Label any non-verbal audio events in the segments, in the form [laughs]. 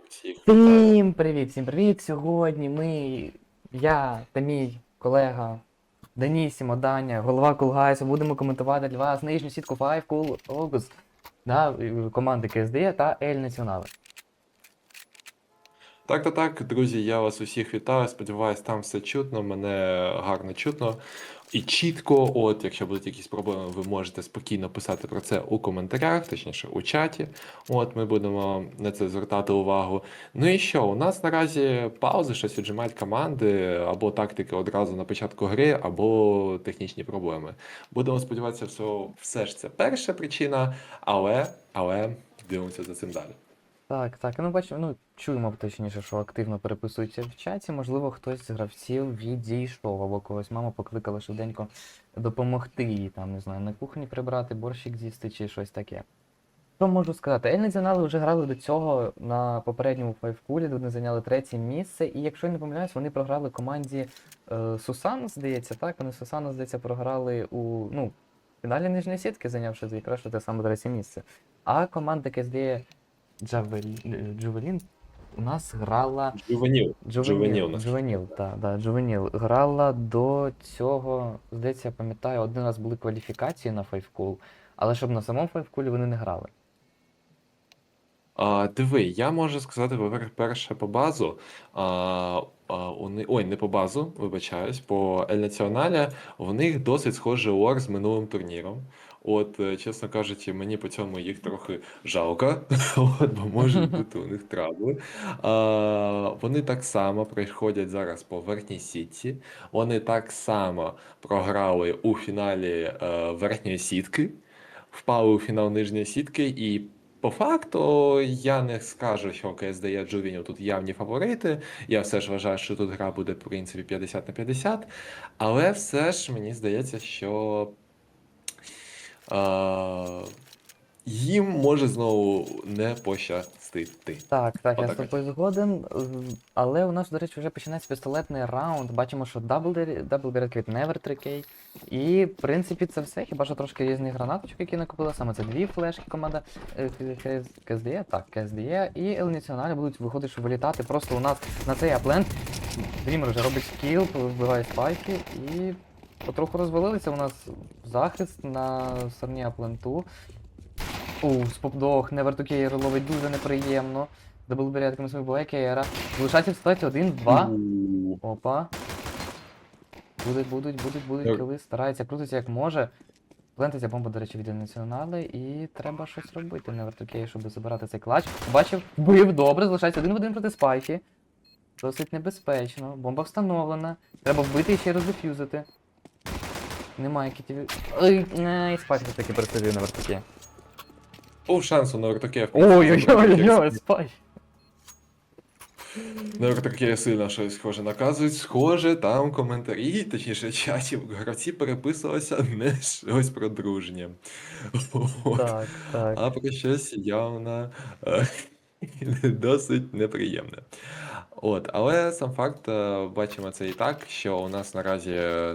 Всіх. Всім привіт, всім привіт! Сьогодні ми, я та мій колега Данісімо Даня, голова Кулгайсу, будемо коментувати для вас нижню сітку 5 Cool August да, команди КСД та Ель Націонали. Так, так, так, друзі, я вас усіх вітаю. Сподіваюсь, там все чутно, мене гарно чутно і чітко. От, якщо будуть якісь проблеми, ви можете спокійно писати про це у коментарях, точніше у чаті. От ми будемо на це звертати увагу. Ну і що? У нас наразі паузи, щось віджимають команди, або тактики одразу на початку гри, або технічні проблеми. Будемо сподіватися, що все ж це перша причина, але, але дивимося за цим далі. Так, так, ну бачимо, ну чуємо точніше, що активно переписуються в чаті. Можливо, хтось з гравців відійшов, або когось мама покликала швиденько допомогти їй, там, не знаю, на кухні прибрати, борщик з'їсти чи щось таке. Що можу сказати? Ель Націонали вже грали до цього на попередньому файвкулі, де вони зайняли третє місце. І якщо я не помиляюсь, вони програли команді е, Сусан, здається, так? Вони Сусана, здається, програли у ну, фіналі нижньої сітки, зайнявши якраз те саме третє місце. А команда КСД Джавелін, Джувелін у нас грала Джувеніл. Джувеніл Джувеніл, так, да, Джувеніл. Грала до цього, здається, я пам'ятаю, один раз були кваліфікації на Файвкул, але щоб на самому Файвкулі вони не грали. А, диви, я можу сказати, по-перше, перше по базу. А, а, у ни- Ой, не по базу, вибачаюсь, по Ель Націоналі в них досить схожий лор з минулим турніром. От, е, чесно кажучи, мені по цьому їх трохи жалко, [laughs] от, бо можуть бути у них трабли. А, вони так само проходять зараз по верхній сітці. Вони так само програли у фіналі е, верхньої сітки, впали у фінал нижньої сітки і по факту, я не скажу, що КСД і Джувінів тут явні фаворити. Я все ж вважаю, що тут гра буде, в принципі, 50 на 50. Але все ж мені здається, що їм може знову не пощастити. Так, так, я з Отак тобою згоден. з- Але у нас, до речі, вже починається пістолетний раунд. Бачимо, що дабл дер- дабл берет Never 3K. І, в принципі, це все. Хіба що трошки різних гранаточок, які накопили. Саме це дві флешки команда е, К- КСДЄ, так, КСДЄ і Ел Націоналі будуть виходить, що вилітати просто у нас на цей аплент. Дрімер вже робить скіл, вбиває спайки і потроху розвалилися у нас захист на стороні апленту. У, спопдог, Невертукеєр ловить дуже неприємно. Даблберятками свою буває Кейера. Залишається в статі 1, 2. У, Опа. Будуть, будуть, будуть, будуть кили. Старається крутиться як може. Плентиться бомба, до речі, від націонали, і треба щось робити на вертокеї, щоб забирати цей клач. Бачив, вбив, добре, залишається один в один проти спайки. Досить небезпечно. Бомба встановлена. Треба вбити і ще раз дефюзити. Немає кітів. Ой, не, і спайк все-таки пересадив на вертоке. Був шанс у Навертаке. Ой-ой-ой, спай. Навертаке сильно щось схоже наказують. Схоже, там коментарі, точніше, чаті гравці переписувалися не щось про дружнє. От. Так, так. А про щось явно е, [laughs] досить неприємне. От, але сам факт, е, бачимо це і так, що у нас наразі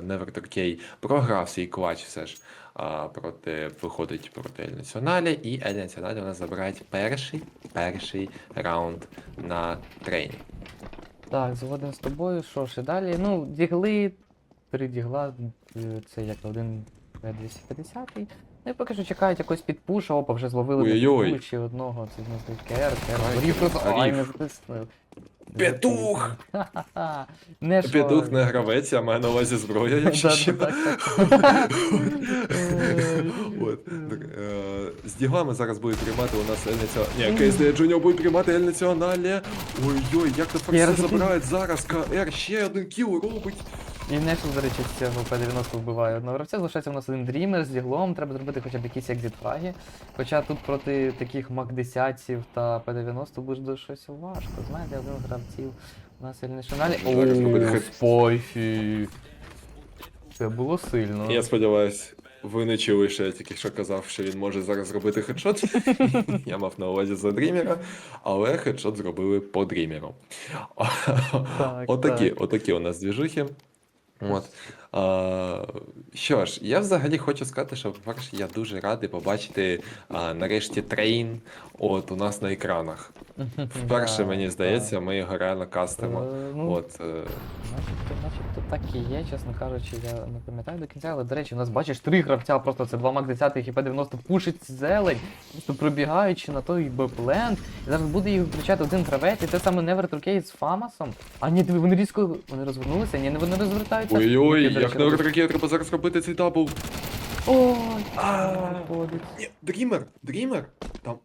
Nevertorkey програв свій клач все ж а, проти, виходить проти Ель Націоналі, і Ель Націоналі у нас забирають перший, перший раунд на трейні. Так, згоден з тобою. Що ж і далі? Ну, дігли, три дігла, е, це як один 250 Ну і поки що чекають якось підпуша, опа, вже зловили Ой-ой-ой. підпулі одного, це знову стоїть Кер, Кер, Ай, горів ай, не затиснув. Петух! Ха-ха-ха. Не. [laughs] Петух не гравець, я маю на увазі зброя, якщо ще. [laughs] От, е, з діглами зараз буде приймати у нас Ель. Ні, КСД Джуніор буде приймати Ель. Ой-ой, як то форси забирають зараз. КР ще один кіл робить. І Нешл, до речі, з цього П-90 вбиває одного гравця. Залишається у нас один дрімер з діглом. Треба зробити хоча б якісь екзит фраги. Хоча тут проти таких Мак-10 та П-90 буде щось важко. Знаєте, один гравців у нас націоналі. Зараз Ооо, хед. Це було сильно. Я сподіваюсь, ви не чули, що я тільки що казав, що він може зараз зробити хедшот. [laughs] Я мав на увазі за дрімера, але хедшот зробили по дрімеру. Так, Отакі, так. отакі у нас двіжухи. От. Що ж, я взагалі хочу сказати, що, по-перше, я дуже радий побачити а, нарешті трейн от у нас на екранах. Вперше, мені здається, ми його реально кастимо. Е, ну, От, е, Начебто, начебто так і є, чесно кажучи, я не пам'ятаю до кінця, але до речі, у нас бачиш три гравця, просто це два Мак 10 хп 90 пушить зелень, просто пробігаючи на той бепленд. І зараз буде їх включати один гравець, і це саме Never Turkey з Фамасом. А ні, диви, вони різко вони розвернулися, ні, вони розвертаються. Ой-ой, до як ну на робить- треба зараз робити цей дабл. Ой, виходить. Ні, Дрімер, Дрімер. Там,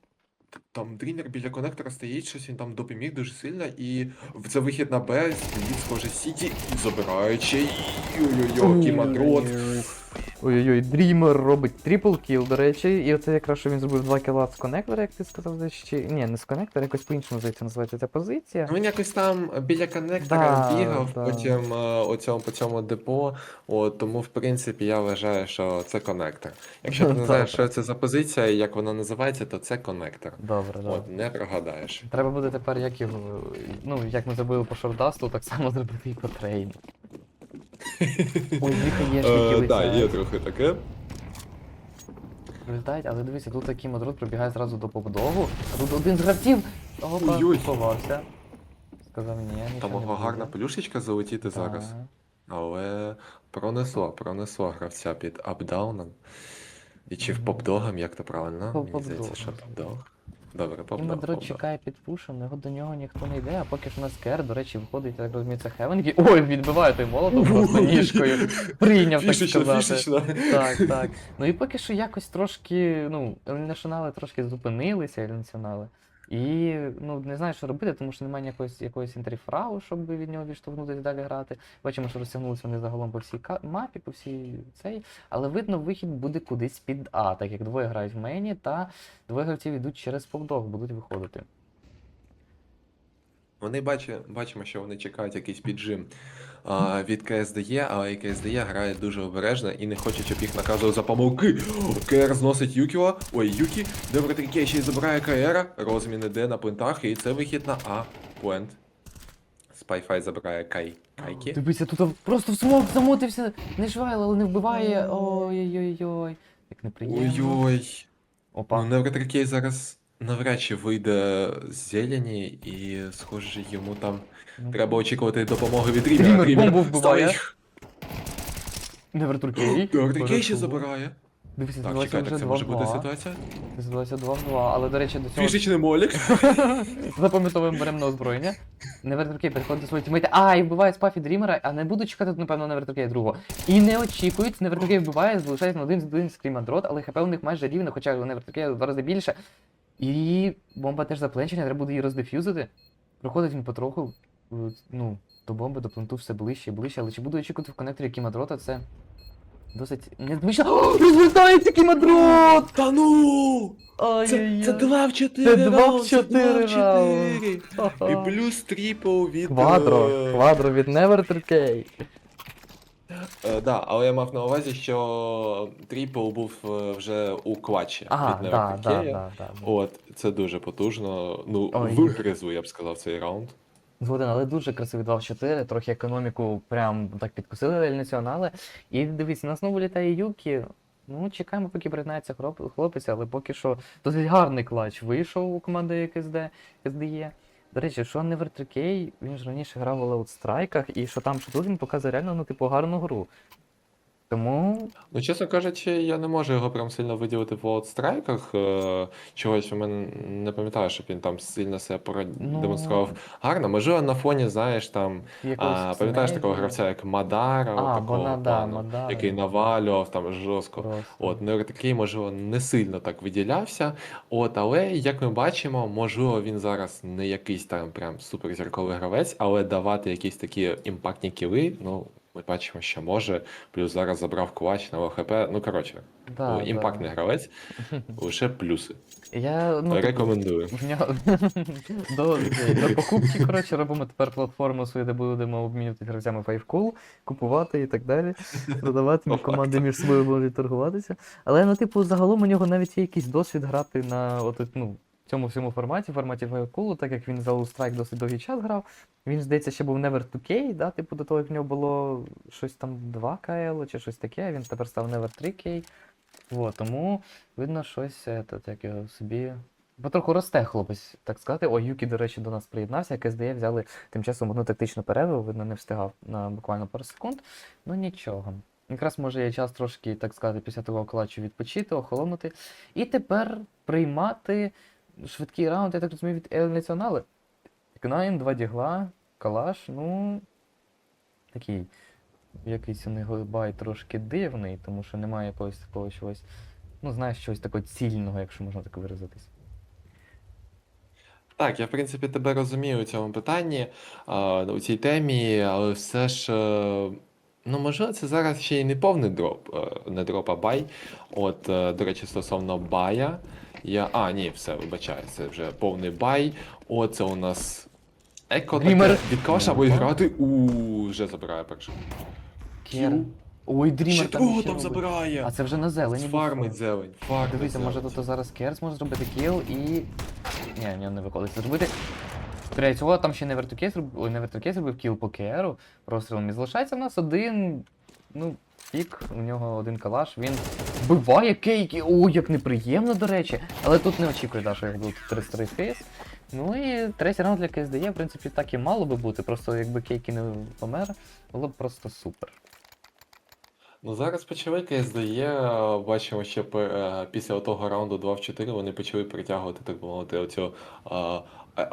там Дрімер біля конектора стоїть, щось він там допоміг дуже сильно, і в- це вихід на Б, стоїть, схоже, Сіті, і забираючи. Ой-ой-ой, кімадрот. Ой-ой-ой, Дрімер робить трипл кіл, до речі, і оце якраз що він зробив 2 кіла з коннектора, як ти сказав, чи. Ні, не з коннектора, якось по-іншому здається називається ця позиція. Ну, Він якось там біля коннектора Да, бігав, да. потім е, о цьому, по цьому депо. От, тому, в принципі, я вважаю, що це коннектор. Якщо ти не [laughs] знаєш, що це за позиція і як вона називається, то це коннектор. Добре, добре. От, не прогадаєш. Треба буде тепер, як його. Ну, як ми зробили по шордасту, так само [laughs] зробити і по трейну. Ой, Е. Так, є трохи таке. Прилітають, але дивися, тут такий мадрот пробігає зразу до попдогу, а тут один з гравців. Опа, Ой-ой. сховався. Сказав ні, нічого Там не могла гарна плюшечка залетіти зараз. Так. Але пронесло, пронесло гравця під апдауном. І чи в Мгм. попдогом, як то правильно? По Мені здається, що попдог. Добре, І Медро чекає під пушем, його до нього ніхто не йде, а поки ж у нас кер, до речі, виходить, я так розумію, це Хевенгі. Ой, відбиває той молотом просто ніжкою. Прийняв, так Фішечна, сказати. фішечна. Так, так. Ну і поки що якось трошки, ну, націонали трошки зупинилися, націонали. І ну не знаю, що робити, тому що немає якоїсь якоїсь інтерфрагу, щоб від нього відштовхнутися далі грати. Бачимо, що розтягнулися вони загалом по всій мапі, по всій цей. Але видно, вихід буде кудись під А, так як двоє грають в мені, та двоє гравців йдуть через повдох, будуть виходити. Вони бачи, бачимо, що вони чекають якийсь піджим а, від КСДЄ, але і КСДЄ грає дуже обережно і не хоче, щоб їх наказували за помилки. КР зносить Юкіо. Ой, Юкі. Добре, таке ще й забирає КР. Розмін іде на плентах, і це вихід на А. Плент. Спайфай забирає Кай. Кайки. Дивися, тут просто в смок замотився, не швайл, але не вбиває. Ой-ой-ой. Як неприємно. Ой-ой. Опа. Ну, Невротрикей зараз навряд чи вийде з зелені, і, схоже, йому там Ну, треба очікувати допомоги від Рімера. бомбу вбиває. Ставить. Невер Туркей. Невротрикей ще забирає. Дивися, Так, чекайте, вже це може бути 2-2. ситуація. Здалося 2-2, але, до речі, до цього Фішечний молік. [laughs] запам'ятовуємо беремо на озброєння. Невер Туркей переходить до своєї тімейти. А, і вбиває спафі Дрімера, а не буду чекати, напевно, Невер Туркей другого. І не очікують, Невер Туркей вбиває, залишається на один з один скрімадрот, але хп у них майже рівне, хоча у Невер Туркей в два рази більше. І бомба теж запленчена, треба буде її роздефюзити. Проходить він потроху, ну, до бомби, до пленту все ближче і ближче, але чи буду очікувати в коннекторі Кімадрота, це досить незвично. О, Розвертається Кімадрот! Та ну! Це, це 2 в 4 Це два в раунд, це чотири 2 в раунд. 4. Ха-ха. І плюс трипл від... Квадро, е, квадро від Never 3K. Е, да, але я мав на увазі, що трипл був е, вже у клатчі Ага, від да, да, да, да. От, це дуже потужно. Ну, Ой. вигризли, я б сказав, цей раунд. Згоден, але дуже красивий 2 в 4, трохи економіку прям так підкусили націонали. І дивіться, на знову літає Юкі. Ну, чекаємо, поки приєднається хроп- хлопець, але поки що досить гарний клач вийшов у команди КСД, КСДЄ. До речі, що не 3K, він ж раніше грав у Лаутстрайках, і що там, що тут він показує реально, ну, типу, гарну гру. Тому Ну, чесно кажучи, я не можу його прям сильно виділити в страйках. Е, чогось у мене не пам'ятаю, щоб він там сильно себе продемонстрував гарно. Можливо, на фоні, знаєш, там. А, пам'ятаєш такого гравця, як Мадара, А, от такого Бонада, плану, Мадара. який навалював там жорстко. Просто. От, ну такий, можливо, не сильно так виділявся. От, але як ми бачимо, можливо, він зараз не якийсь там прям суперзірковий гравець, але давати якісь такі імпактні кіли, ну. Ми бачимо, що може, плюс зараз забрав клач на ОХП. Ну, коротше, Да, ну, імпактний гравець, лише плюси. Я, ну, типу, Рекомендую. В нього [laughs] до, до покупки, коротше, робимо тепер платформу свою, де будемо обмінювати гравцями Fivecool, купувати і так далі. Додавати По команди між собою будуть торгуватися. Але ну, типу, загалом у нього навіть є якийсь досвід грати на от, ну, цьому всьому форматі, форматі Вайокулу, так як він за Strike досить довгий час грав. Він, здається, ще був Never 2K, да? типу до того, як в нього було щось там 2 КЛ чи щось таке, а він тепер став Never 3K. От, тому видно щось, е, тут, як його собі. Потроху росте хлопець, так сказати. О, Юкі, до речі, до нас приєднався, як СДЄ взяли тим часом одну тактичну перерву, видно, не встигав на буквально пару секунд. Ну нічого. Якраз може є час трошки, так сказати, після того клатчу відпочити, охолонути. І тепер приймати швидкий раунд, я так розумію, від Ель Націонали. Кнайн, два дігла, калаш, ну. Такий. Якийсь у нього бай трошки дивний, тому що немає якогось такого чогось. Ну, знаєш, чогось такого цільного, якщо можна так виразитись. Так, я в принципі тебе розумію у цьому питанні, у цій темі, але все ж. е, Ну, можливо, це зараз ще й не повний дроп, е, не дроп, а бай. От, е, до речі, стосовно бая. Я. А, ні, все, вибачаю, це вже повний бай. О, це у нас. Еко таке. від каша буде грати. У вже забирає першу. Кер. Ой, Дрімер там ще робить. забирає. А це вже на зелені. Фармить зелень. Фармить Дивіться, може зелень. тут зараз Керс може зробити кіл і. Ні, в нього не виходить це зробити. Третього там ще не вертукей зробив. Ой, не вертукей зробив кіл по Керу розстрілом. І залишається в нас один. Ну, пік, у нього один калаш, він вбиває кейки. Ой, як неприємно, до речі. Але тут не очікує, да, що їх будуть 300 фейс. Ну і третій раунд для КСДЄ, в принципі, так і мало би бути. Просто якби кейки не помер, було б просто супер. Ну зараз почали КСДЄ, бачимо ще е, після того раунду 2 в 4 вони почали притягувати, так би мовити, оцю, а, е,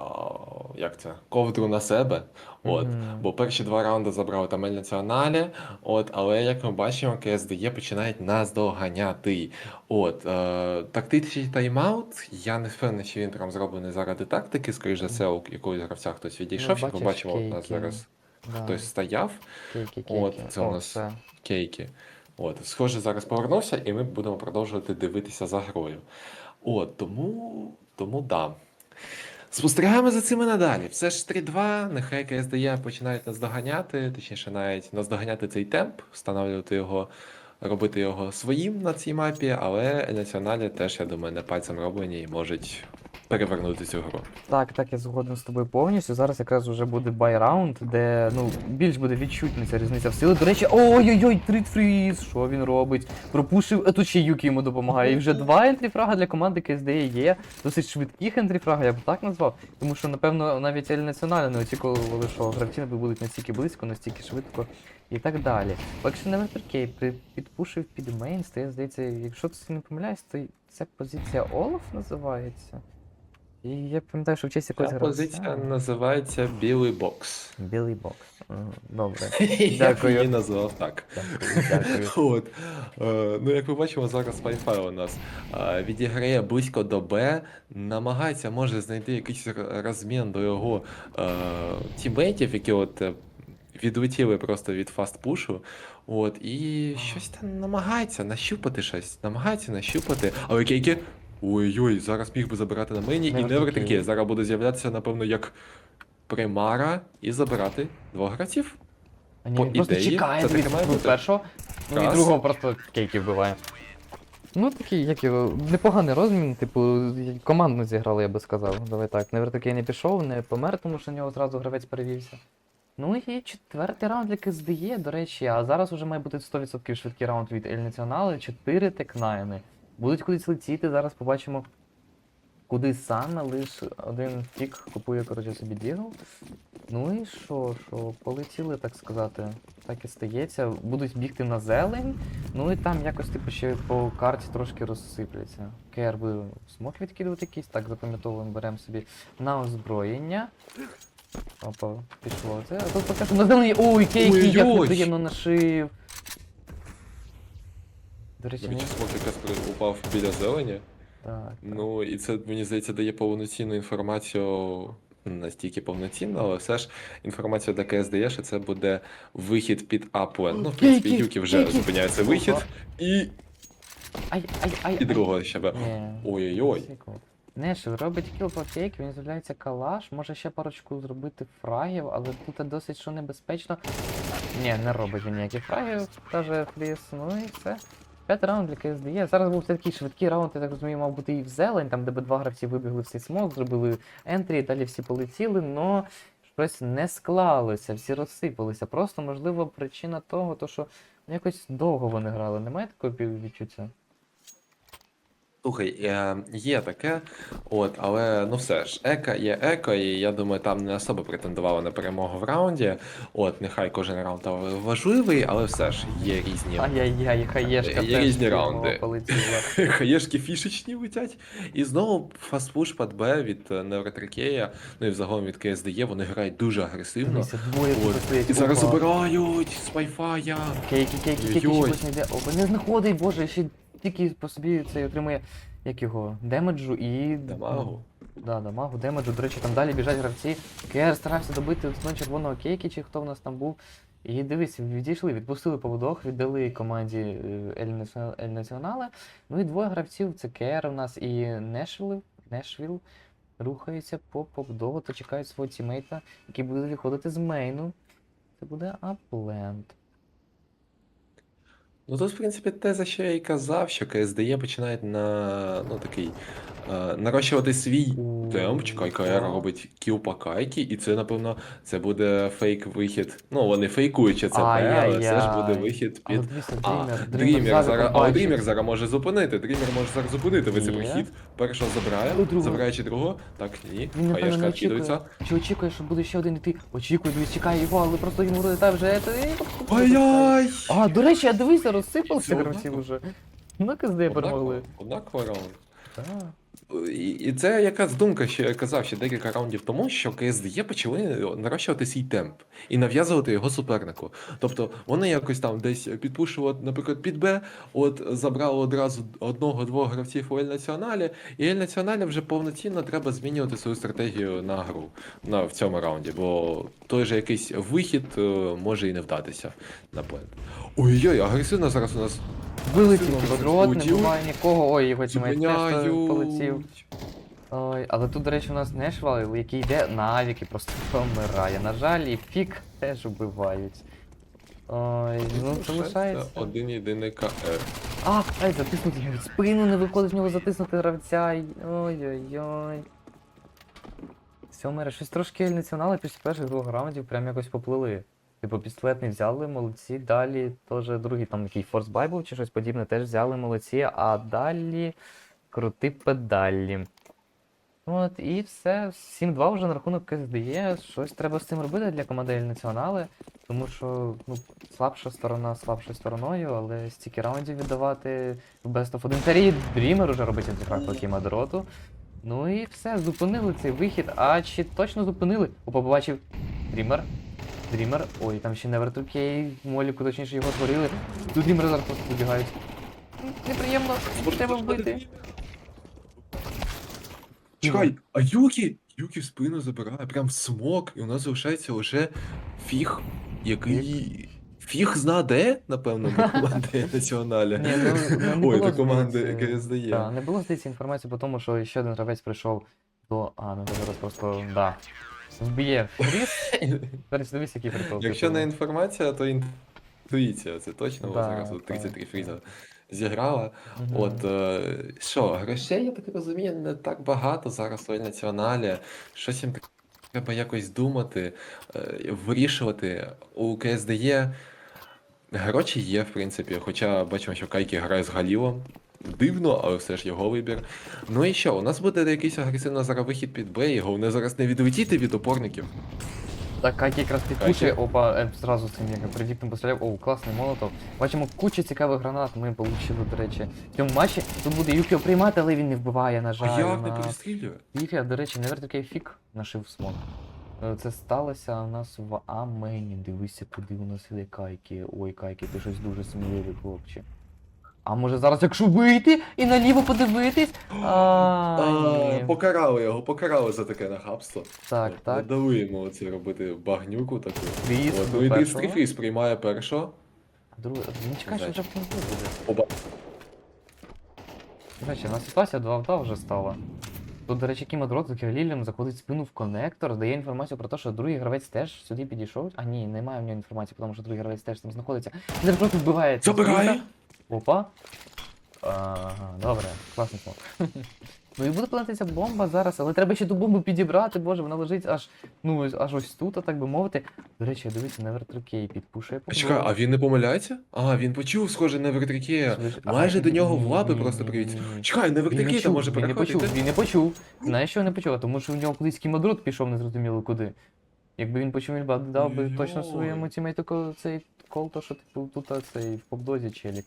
як це, ковдру на себе. От. Мгм. Бо перші два раунди забрали там Ель Націоналі, от, але як ми бачимо, КСДЄ починають наздоганяти. От, е, тактичний тайм-аут, я не впевнений, чи він прям зроблений заради тактики, скоріш за все, у якогось гравця хтось відійшов, як ми бачиш, бачимо, у нас кейки. зараз Да. хтось стояв. Кейки, От, кейки. це у О, нас все. кейки. От, схоже, зараз повернувся, і ми будемо продовжувати дивитися за грою. От, тому, тому да. Спостерігаємо за цими надалі. Все ж 3-2, нехай КСДЄ починають наздоганяти, точніше, навіть наздоганяти цей темп, встановлювати його, робити його своїм на цій мапі, але націоналі теж, я думаю, не пальцем роблені і можуть перевернути цю гру. Так, так, я згоден з тобою повністю. Зараз якраз вже буде бай-раунд, де ну більш буде відчутна ця різниця в сили. До речі, ой-ой-ой, трит фріз, що він робить? Пропушив, а тут ще Юкі йому допомагає. І вже два ентріфрага для команди КСД є. Досить швидких ентріфрага, я б так назвав. Тому що, напевно, навіть Ель Націоналі не очікували, що гравці не будуть настільки близько, настільки швидко і так далі. Якщо Невертеркей підпушив під мейн, то я здається, якщо це не помиляюсь, то ця позиція Олаф називається. І я пам'ятаю, що в честь якогось Ця гравця. позиція називається білий бокс. Білий бокс. Добре. [laughs] Я її назвав так. Дякую, дякую. [laughs] От. Е, ну, як ми бачимо, зараз Wi-Fi у нас е, відіграє близько до Б, намагається, може, знайти якийсь розмін до його е, тіммейтів, які от відлетіли просто від фастпушу. От, і щось там намагається нащупати щось. Намагається нащупати. Але кейки. Ой-ой, зараз міг би забирати на мені, і Never таке. Зараз буде з'являтися, напевно, як примара і забирати двох гравців. А ні, По він просто ідеї, чекає це від таке має бути. першого, ну і Раз. другого просто кейки вбиває. Ну такий, як його, непоганий розмін, типу, командно зіграли, я би сказав. Давай так. Невертакей не пішов, не помер, тому що в нього зразу гравець перевівся. Ну і четвертий раунд для КСДЄ, до речі, а зараз уже має бути 100% швидкий раунд від Ель Націонали, 4 текнайни. Будуть кудись летіти, зараз побачимо. Куди саме, лише один пік купує, коротше, собі дігл. Ну і що, що, полетіли, так сказати. Так і стається. Будуть бігти на зелень. Ну і там якось типу ще по карті трошки розсипляться. КР буде смок відкидувати якийсь, так запам'ятовуємо, беремо собі на озброєння. Опа, пішло це. А тут покажу на зелені. Ой, кейки, Ой-ой-ой. неприємно нашив. До речі, До ні. речі, якраз при- упав біля зелені. Так, так. Ну, і це, мені здається, дає повноцінну інформацію, не настільки повноцінну, але все ж інформація для КСДЄ, що це буде вихід під аплен. Ну, в принципі, Кейки, Юкі вже кейки. зупиняє вихід. І, Ай, ай, ай, і другого ще б. Ні. Ой-ой-ой. Секунду. Неш, робить кіл по кейк, він з'являється калаш, може ще парочку зробити фрагів, але тут досить що небезпечно. Ні, не робить він ніяких фрагів, каже Фріс, ну і все. П'ятий раунд для КСДЄ. Зараз був такий швидкий раунд, я так розумію, мав бути і в зелень, там де два гравці вибігли в цей смок, зробили ентрі, далі всі полетіли, но щось не склалося, всі розсипалися. Просто, можливо, причина того, то що ну, якось довго вони грали. Немає такого відчуття? Слухай, е, є таке, от, але ну все ж, еко є еко, і я думаю, там не особо претендувала на перемогу в раунді. От, нехай кожен раунд важливий, але все ж є різні Ай-яй-яй, хаєшка Є різні раунди. [laughs] хаєшки фішечні летять. І знову фастпуш пад Б від е, Невротрикея, ну і взагалом від КСДЄ, вони грають дуже агресивно. І зараз Опа. забирають з Wi-Fi. Кейки, кейки, кейки, Ой-ой. не йде. Опа, не знаходить, боже, ще тільки по собі цей отримує, як його, демеджу і... Дамагу. Да, дамагу, демеджу. До речі, там далі біжать гравці. КР старався добити з червоного кейки, чи хто в нас там був. І дивись, відійшли, відпустили поводок, віддали команді е, Ель Націонал- Націонале. Ну і двоє гравців, це КР у нас і Нешвіл, Нешвіл рухаються по повдову та чекають свого тімейта, який буде виходити з мейну. Це буде Апленд. Ну тут, в принципі, те, за що я і казав, що КСДЄ починають на ну такий е, нарощувати свій темп. Чекай, КР робить кіл по кайки, і це, напевно, це буде фейк-вихід. Ну, вони фейкують, що це Б, але все ж буде вихід під. дивіться, А, Дрімер, зараз зараз. Дрімер зараз може зупинити. Дрімер може зараз зупинити весь Є. прохід. Першого забирає, Ну, другого. забираючи другого. Так, ні. Він, напевно, Хаєшка не очікує. відкидується. Чи очікує, що буде ще один іти? Очікує, дивись, чекає його, але просто йому вилетає вже. це- Ай-яй! А, до речі, а дивися, розсипався однаково. уже. Ну, КСД перемогли. Однаково раунд. Так. І, це якась думка, що я казав ще декілька раундів тому, що КСДЄ почали нарощувати свій темп і нав'язувати його супернику. Тобто вони якось там десь підпушували, наприклад, під Б, от забрали одразу одного-двох гравців у Ель Націоналі, і Ель Націоналі вже повноцінно треба змінювати свою стратегію на гру на, в цьому раунді, бо той же якийсь вихід е, може і не вдатися на плент. Ой-ой, агресивно зараз у нас Вилетів квадрот, не буває нікого. Ой, його тімейт теж полетів. Ой, але тут, до речі, у нас Нешвал, який йде на авік просто [laughs] помирає. На жаль, і пік теж убивають. Ой, ну залишається. один єдиний КР. А, ай, затиснути його. Спину не виходить в нього затиснути гравця. Ой-ой-ой. Сьомере, щось трошки націонали після перших двох раундів прям якось поплили. Типу, пістолетний взяли, молодці. Далі теж другий там який Force Bible чи щось подібне теж взяли молодці, а далі крути педалі. От, і все. 7-2 вже на рахунок КСДЄ. Щось треба з цим робити для команди Ель Націонале. Тому що ну, слабша сторона слабшою стороною, але стільки раундів віддавати в Best of 1 серії. Дрімер уже робить антифраг по Кімадроту. Ну і все, зупинили цей вихід. А чи точно зупинили? Опа, побачив Дрімер. Дрімер. Ой, там ще Never 2K, Моліку, точніше його творили. Тут Дрімер зараз просто вибігають. М, Неприємно, треба вбити. Чекай, а Юкі? Юкі в спину забирає, прям в смок, і у нас залишається лише фіг, який. Фіг зна де, напевно, до [laughs] команди націоналі. Ну, Ой, до команди КСДЄ. Так, не було здається інформації по тому, що ще один гравець прийшов до. А, ну зараз просто. Да. Вб'є фріз. Зараз дивись, який прикол. Якщо типу. не інформація, то інтуїція. Це точно Да, зараз от 33 фріза зіграла. Мгм. От е, що, грошей, я так розумію, не так багато зараз у націоналі. Щось їм треба якось думати, е, вирішувати. У КСДЄ гроші є, в принципі, хоча бачимо, що Кайки грає з Галілом. Дивно, але все ж його вибір. Ну і що, у нас буде якийсь агресивно зараз вихід під Б, і головне зараз не відлетіти від опорників. Так, Кайки якраз Кайки. підпушує, опа, е, зразу цим як предіктом постріляв. О, класний молотов. Бачимо кучу цікавих гранат, ми отримали, до речі. В цьому матчі тут буде Юкіо приймати, але він не вбиває, на жаль. А як не перестрілює? Юкіо, до речі, не такий фік нашив смок. Е, Це сталося у нас в Амені. Дивися, куди у нас іде Кайки. Ой, Кайки, ти щось дуже сміливий, хлопче. А може зараз, якщо вийти і наліво подивитись? А, ні. покарали його, покарали за таке нахабство. Так, От, так. Не дали йому це робити багнюку таку. Фріз От, до ну і першого. 33 приймає першого. Друге, не чекай, що вже в кінці буде. Оба. До речі, у нас ситуація 2 в 2 вже стала. Тут, до речі, Кімадрот з Кігалілем заходить спину в коннектор, дає інформацію про те, що другий гравець теж сюди підійшов. А ні, немає в нього інформації, тому що другий гравець теж там знаходиться. Він просто вбиває. Забирає. Опа. Ага, добре, класний смок. [laughs] ну і буде плантатися бомба зараз, але треба ще ту бомбу підібрати, боже, вона лежить аж, ну, аж ось тут, а так би мовити. До речі, дивіться, Never 3K підпушує А чекай, а він не помиляється? А, він почув, схоже, на вертикея. Майже до нього в лапи просто привіт. Чекай, на Він не вертикея чув, може він не почув, він не почув. Знаєш, що не почув? А Тому що в нього кудись кімодрот пішов незрозуміло куди. Якби він почув, він дав би точно своєму тімейту цей кол, то що типу тут цей в побдозі челік.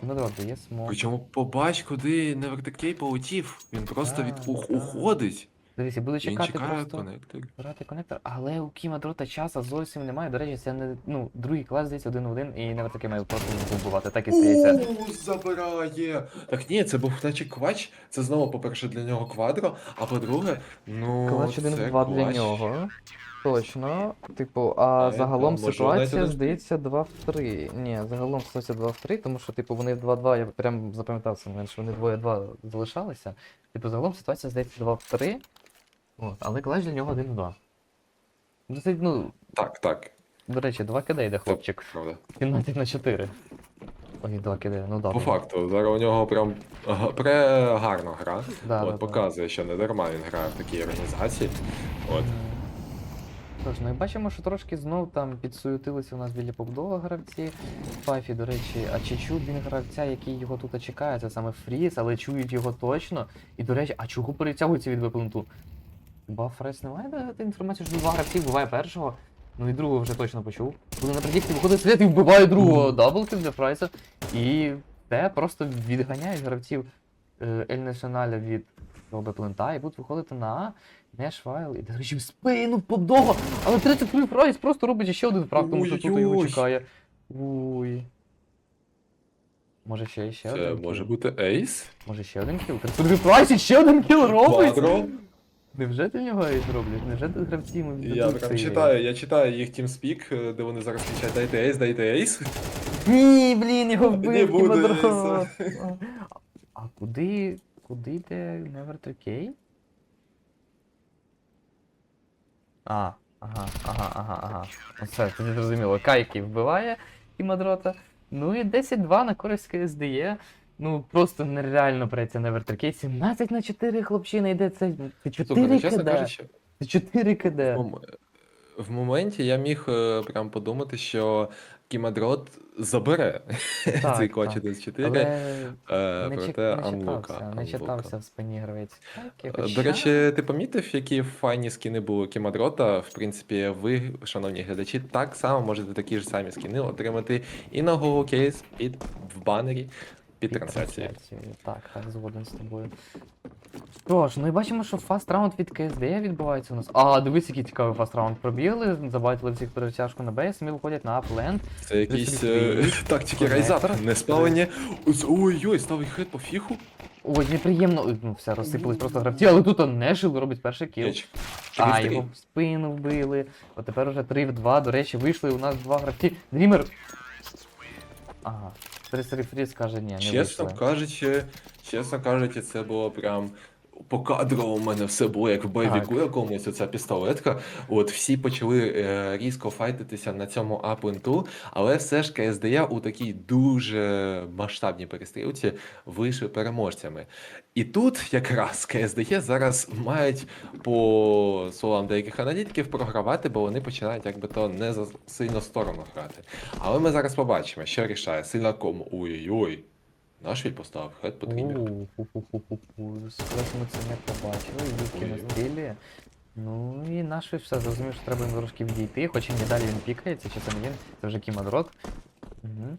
Кімодрот дає смок. Причому побач, куди на вертикей полетів. Він просто від Так, ух- так. уходить. Дивіться, буду Він чекати чекає просто. коннектор. Брати коннектор, але у Кімадрота часу зовсім немає. До речі, це не ну, другий клас здається один в один, і навіть таке має просто бувати. Так і стається. У, забирає. Так ні, це був наче квач. Це знову, по-перше, для нього квадро, а по-друге, ну. Клач 1 це в 2 для нього. Точно. Типу, а А, загалом може, ситуація навіть здається 2 в 3. Ні, загалом ситуація 2 в 3, тому що, типу, вони 2-2, я прям запам'ятав цей момент, що вони 2-2 залишалися. Типу, загалом ситуація здається 2 в 3. От, але клач для нього 1 в 2. Ну, ну, Так, так. до речі, 2 кидай йде хлопчик. Правда. 17 на 4. Ой, 2 кидає, ну да. По факту, зараз у нього прям га- прегарна гра. Да, От да, показує, що не дарма він грає в такій організації. От. Мгм. Тож, ну і бачимо, що трошки знов там підсуетилися у нас біля побудова гравці. Фафі, до речі, а чи чув він гравця, який його тут чекає, це саме Фріз, але чують його точно. І, до речі, а чого перетягується від випленту? Хіба Фрес не має дати інформацію, що два гравці вбиває першого? Ну і другого вже точно почув. Коли на предікті виходить слід і вбиває другого даблкіл для Фрайса. І те просто відганяють гравців е, Ель Націоналя від Роби Плента і будуть виходити на А. Нешвайл і, до речі, в спину побдова! Але 33 Фрайс просто робить ще один фраг, тому що тут його чекає. Ой. Може ще, ще Це один може кіл? бути ейс? Може ще один кіл? 33 Фрайс і ще один кіл робить? Невже ти в нього ейс роблять? Невже ти гравці йому Я прям цей читаю, я читаю їх TeamSpeak, де вони зараз кричать дайте ейс, дайте ейс. Ні, блін, його Не вбив буде Кімодрот. ейса. А куди. Куди йде Never 3K? А, ага, ага, ага, ага. Оце, тоді зрозуміло. Кайки вбиває і Мадрота. Ну і 10-2 на користь КСДЄ. Ну просто нереально преться на 3K. 17 на 4 хлопчина йде. Це, це 4 Слухай, ну, КД. кажучи, Це 4 КД. в мом- в моменті я міг е, прям подумати, що Кімадрот забере Так, [laughs] цей кочі десь 1-4, Але е, не, проте не Анлука. не читався в спині гравець. Так, Е, До речі, ти помітив, які файні скіни були Кімадрота? В принципі, ви, шановні глядачі, так само можете такі ж самі скіни отримати і на Google Case, і в банері під трансляцією. Так, так, згоден з тобою. Тож, ну і бачимо, що фаст раунд від КСД відбувається у нас. А, дивись, який цікавий фаст раунд пробігли, забайтили всіх перетяжку на бейс, самі виходять на апленд. Це якісь е, [laughs] тактики райзап, не спалені. Ось- Ой-ой, ставий хед по фіху. Ой, неприємно. Ну, все, розсипались просто гравці, але тут он Нешил робить перший кіл. А, його в спину вбили. От тепер уже 3 в 2. До речі, вийшли у нас два гравці. Дрімер. Ага. Фріс Фріс каже, ні, не Чесно вийшли. кажучи, чесно кажучи, це було прям. По кадру у мене все було як в бойовику якомусь, оця пістолетка. От всі почали е, різко файтитися на цьому апвенту, але все ж КСДЯ у такій дуже масштабній перестрілці вийшли переможцями. І тут якраз КСДЄ зараз мають, по словам деяких аналітиків, програвати, бо вони починають якби то не за сильно сторону грати. Але ми зараз побачимо, що рішає сильнаком. Ой-ой-ой. Нашвіль поставив хед потрібно. Ми це не побачили, юбки на Ой-ой. Ну і наш все зрозумів, що треба їм трошки відійти, хоч і не далі він пікається, чи це не він, це вже Кімадрот. Угу.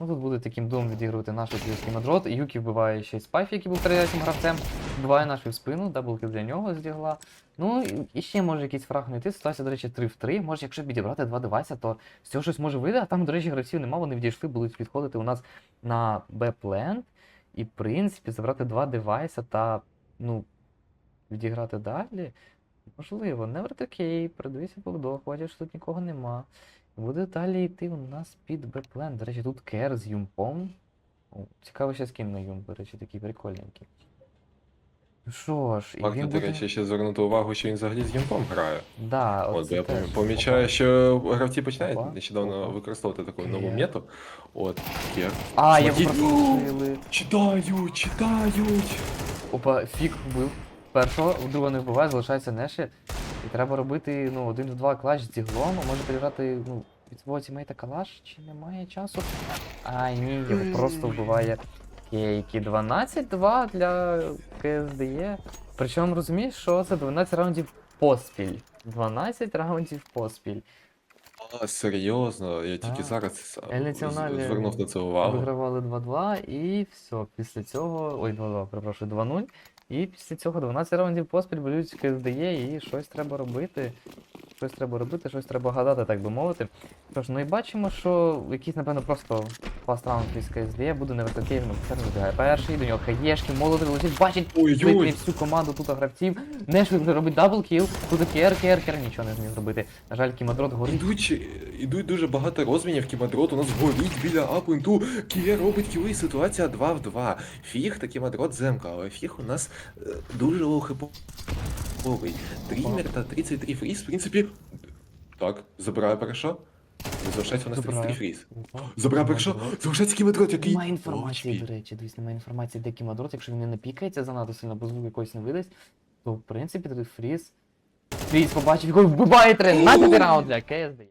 Ну тут буде таким думом відігрувати наш плюс Кімадрот. Юкі вбиває ще й Спайфі, який був третім гравцем. Вбиває нашу в спину, даблкіл для нього здігла. Ну і- ще може якийсь фраг знайти. Ситуація, до речі, 3 в 3. Може, якщо підібрати два девайса, то з цього щось може вийде. А там, до речі, гравців нема, вони відійшли, будуть підходити у нас на Б-пленд. І, в принципі, забрати два девайса та, ну, відіграти далі. Можливо, не окей, передивися повдох, бачиш, що тут нікого нема. Буде далі йти у нас під Б-плен. До речі, тут кер з юмпом. О, цікаво, ще скін на юмп, до речі, такий прикольненький. Ну що ж, і Варто, він до буде... речі, ще звернути увагу, що він взагалі з гімпом грає. Да, От, оце я теж. помічаю, що гравці починають Опа, нещодавно опа. використовувати таку нову мету. От, є. А, його Смотрите. пропустили. [gasps] Читають, читають. Опа, фік вбив. Першого, другого не вбиває, залишається Неші. І треба робити, ну, один в два клач з діглом, а може переграти, ну, від свого тімейта калаш, чи немає часу? Ай, ні, його просто вбиває кейки. 12-2 для КСДЄ. Причому розумієш, що це 12 раундів поспіль. 12 раундів поспіль. А, серйозно, я тільки зараз звернув на це увагу. Вигравали 2-2 і все. Після цього. Ой, 2-2, перепрошую, 2-0. І після цього 12 раундів поспіль болюють КСДЄ, і щось треба робити. Щось треба робити, щось треба гадати, так би мовити. Тож, ну і бачимо, що якийсь, напевно, просто фаст раунд із КСДЄ буде не вертикельно, це не вибігає. Перший, до нього хаєшки, молоти летить, бачить Ой-ой, всю команду тут гравців. Нешвік робить даблкіл, тут кер, кер, кер, нічого не зміг зробити. На жаль, кімадрот горить. Ідуть, ідуть дуже багато розмінів, кімадрот у нас горить біля апвенту. Кія робить кіли, ситуація 2 в 2. Фіг та кімадрот земка, але фіг у нас е, дуже лоухиповий. Дрімер та 33 фріз, в принципі. Так, забираю перша. Залишається у нас 33 Забирає. фріз. Опа. Забирає перша, залишається кімедрот, який. Немає інформації, до речі, дивись, немає інформації, де кімедрот. якщо він не напікається занадто сильно, бо звук якось не видасть, то в принципі тут фріз. Фріз побачив, його вбиває 13 раунд для КСД.